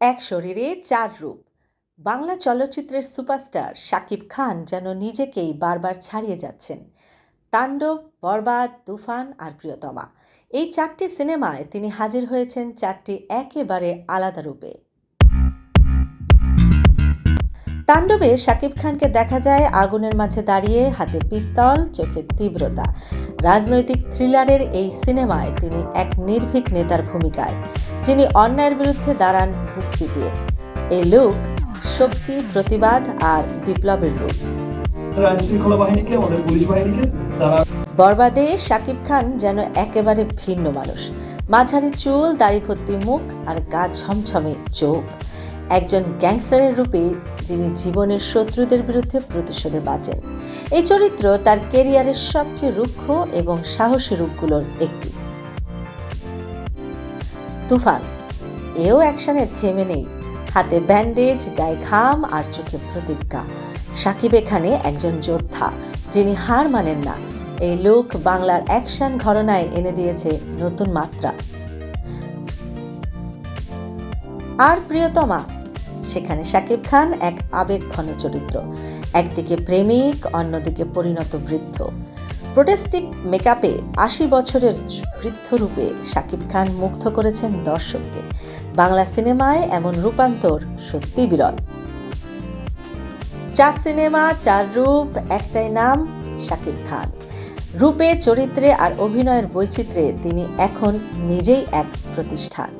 এক শরীরে চার রূপ। বাংলা চলচ্চিত্রের সুপারস্টার শাকিব খান যেন নিজেকেই বারবার ছাড়িয়ে যাচ্ছেন। তাণ্ডব, বরবাদ, তুফান আর প্রিয়তমা। এই চারটি সিনেমায় তিনি হাজির হয়েছেন চারটি একেবারে আলাদা রূপে। তাণ্ডবে শাকিব খানকে দেখা যায় আগুনের মাঝে দাঁড়িয়ে হাতে পিস্তল চোখে তীব্রতা। রাজনৈতিক থ্রিলারের এই সিনেমায় তিনি এক নির্ভীক নেতার ভূমিকায় যিনি অন্যায়ের বিরুদ্ধে দাঁড়ান বুক চিতিয়ে। এই লুক শক্তি প্রতিবাদ আর বিপ্লবের রূপ বরবাদে শাকিব খান যেন একেবারে ভিন্ন মানুষ। মাঝারি চুল দাড়ি ভর্তি মুখ আর গা ছমছমে চোখ। একজন গ্যাংস্টারের রূপে যিনি জীবনের শত্রুদের বিরুদ্ধে প্রতিশোধে বাঁচেন। এই চরিত্র তার কেরিয়ারের সবচেয়ে রুক্ষ এবং সাহসী রূপগুলোর একটি। তুফান, এও অ্যাকশনে থেমে নেই। হাতে ব্যান্ডেজ, গায়ে ঘাম আর চোখে প্রতিজ্ঞা। সাকিব এখানে একজন যোদ্ধা, যিনি হার মানেন না। এই লোক বাংলার অ্যাকশন ঘরনায় এনে দিয়েছে নতুন মাত্রা। আর প্রিয়তমা সেখানে শাকিব খান এক আবেগ ঘন চরিত্র। একদিকে প্রেমিক, অন্যদিকে পরিণত বৃদ্ধ। প্রোটেস্টিক মেকআপে আশি বছরের বৃদ্ধ রূপে শাকিব খান মুগ্ধ করেছেন দর্শককে। বাংলা সিনেমায় এমন রূপান্তর সত্যি বিরল। চার সিনেমা, চার রূপ, একটাই নাম শাকিব খান। রূপে, চরিত্রে আর অভিনয়ের বৈচিত্র্যে তিনি এখন নিজেই এক প্রতিষ্ঠান।